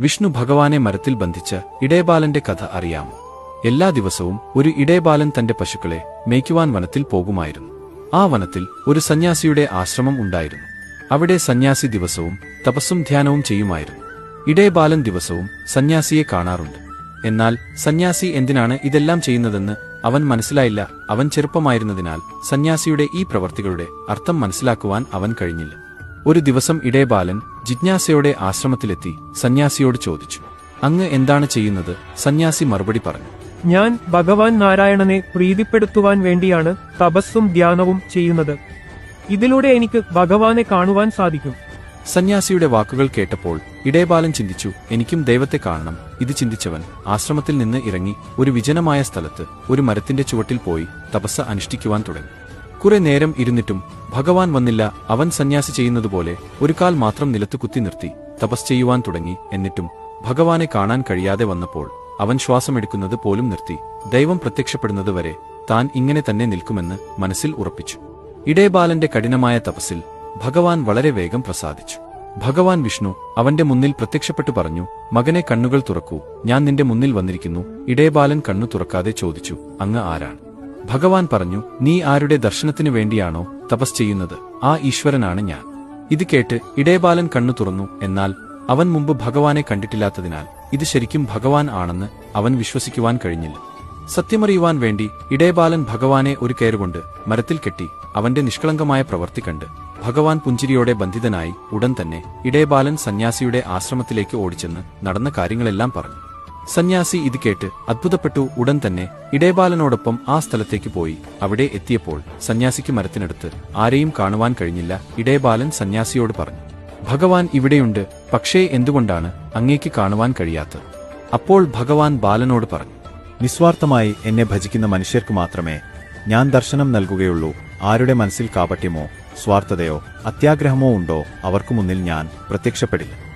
വിഷ്ണു ഭഗവാനെ മരത്തിൽ ബന്ധിച്ച് ഇടയബാലന്റെ കഥ അറിയാമോ എല്ലാ ദിവസവും ഒരു ഇടയബാലൻ തന്റെ പശുക്കളെ മേയ്ക്കുവാൻ വനത്തിൽ പോകുമായിരുന്നു. ആ വനത്തിൽ ഒരു സന്യാസിയുടെ ആശ്രമം ഉണ്ടായിരുന്നു. അവിടെ സന്യാസി ദിവസവും തപസ്സും ധ്യാനവും ചെയ്യുമായിരുന്നു. ഇടയബാലൻ ദിവസവും സന്യാസിയെ കാണാറുണ്ട്. എന്നാൽ സന്യാസി എന്തിനാണ് ഇതെല്ലാം ചെയ്യുന്നതെന്ന് അവൻ മനസ്സിലായില്ല. അവൻ ചെറുപ്പമായിരുന്നതിനാൽ സന്യാസിയുടെ ഈ പ്രവർത്തികളുടെ അർത്ഥം മനസ്സിലാക്കുവാൻ അവൻ കഴിഞ്ഞില്ല. ഒരു ദിവസം ഇടയബാലൻ ജിജ്ഞാസയോടെ ആശ്രമത്തിലെത്തി സന്യാസിയോട് ചോദിച്ചു അങ്ങ് എന്താണ് ചെയ്യുന്നത്? സന്യാസി മറുപടി പറഞ്ഞു ഞാൻ ഭഗവാൻ നാരായണനെ പ്രീതിപ്പെടുത്തുവാൻ വേണ്ടിയാണ് തപസ്സും ധ്യാനവും ചെയ്യുന്നത്. ഇതിലൂടെ എനിക്ക് ഭഗവാനെ കാണുവാൻ സാധിക്കും. സന്യാസിയുടെ വാക്കുകൾ കേട്ടപ്പോൾ ഇടയബാലൻ ചിന്തിച്ചു എനിക്കും ദൈവത്തെ കാണണം. ഇത് ചിന്തിച്ചവൻ ആശ്രമത്തിൽ നിന്ന് ഇറങ്ങി ഒരു വിജനമായ സ്ഥലത്ത് ഒരു മരത്തിന്റെ ചുവട്ടിൽ പോയി തപസ് അനുഷ്ഠിക്കുവാൻ തുടങ്ങി. കുറെ നേരം ഇരുന്നിട്ടും ഭഗവാൻ വന്നില്ല അവൻ സന്യാസി ചെയ്യുന്നതുപോലെ ഒരു കാൽ മാത്രം നിലത്ത് കുത്തി നിർത്തി തപസ് ചെയ്യുവാൻ തുടങ്ങി. എന്നിട്ടും ഭഗവാനെ കാണാൻ കഴിയാതെ വന്നപ്പോൾ അവൻ ശ്വാസമെടുക്കുന്നത് പോലും നിർത്തി. ദൈവം പ്രത്യക്ഷപ്പെടുന്നത് വരെ താൻ ഇങ്ങനെ തന്നെ നിൽക്കുമെന്ന് മനസ്സിൽ ഉറപ്പിച്ചു. ഇടയബാലന്റെ കഠിനമായ തപസ്സിൽ ഭഗവാൻ വളരെ വേഗം പ്രസാദിച്ചു. ഭഗവാൻ വിഷ്ണു അവന്റെ മുന്നിൽ പ്രത്യക്ഷപ്പെട്ടു പറഞ്ഞു മകനെ കണ്ണുകൾ തുറക്കൂ. ഞാൻ നിന്റെ മുന്നിൽ വന്നിരിക്കുന്നു. ഇടയബാലൻ കണ്ണു തുറക്കാതെ ചോദിച്ചു അങ്ങ് ആരാണ്? ഭഗവാൻ പറഞ്ഞു നീ ആരുടെ ദർശനത്തിനു വേണ്ടിയാണോ തപസ് ചെയ്യുന്നത്? ആ ഈശ്വരനാണ് ഞാൻ. ഇത് കേട്ട് ഇടയബാലൻ കണ്ണു തുറന്നു എന്നാൽ അവൻ മുമ്പ് ഭഗവാനെ കണ്ടിട്ടില്ലാത്തതിനാൽ ഇത് ശരിക്കും ഭഗവാൻ ആണെന്ന് അവൻ വിശ്വസിക്കുവാൻ കഴിഞ്ഞില്ല. സത്യമറിയുവാൻ വേണ്ടി ഇടയബാലൻ ഭഗവാനെ ഒരു കയറുകൊണ്ട് മരത്തിൽ കെട്ടി അവന്റെ നിഷ്കളങ്കമായ പ്രവർത്തി കണ്ട് ഭഗവാൻ പുഞ്ചിരിയോടെ ബന്ധിതനായി ഉടൻ തന്നെ ഇടയബാലൻ സന്യാസിയുടെ ആശ്രമത്തിലേക്ക് ഓടിച്ചെന്ന് നടന്ന കാര്യങ്ങളെല്ലാം പറഞ്ഞു. സന്യാസി ഇത് കേട്ട് അത്ഭുതപ്പെട്ടു ഉടൻ തന്നെ ഇടയബാലനോടൊപ്പം ആ സ്ഥലത്തേക്ക് പോയി. അവിടെ എത്തിയപ്പോൾ സന്യാസിക്ക് മരത്തിനടുത്ത് ആരെയും കാണുവാൻ കഴിഞ്ഞില്ല. ഇടയബാലൻ സന്യാസിയോട് പറഞ്ഞു ഭഗവാൻ ഇവിടെയുണ്ട് പക്ഷേ എന്തുകൊണ്ടാണ് അങ്ങേക്ക് കാണുവാൻ കഴിയാത്തത്? അപ്പോൾ ഭഗവാൻ ബാലനോട് പറഞ്ഞു നിസ്വാർത്ഥമായി എന്നെ ഭജിക്കുന്ന മനുഷ്യർക്ക് മാത്രമേ ഞാൻ ദർശനം നൽകുകയുള്ളൂ. ആരുടെ മനസ്സിൽ കാപട്യമോ സ്വാർത്ഥതയോ അത്യാഗ്രഹമോ ഉണ്ടോ അവർക്കു മുന്നിൽ ഞാൻ പ്രത്യക്ഷപ്പെടില്ല.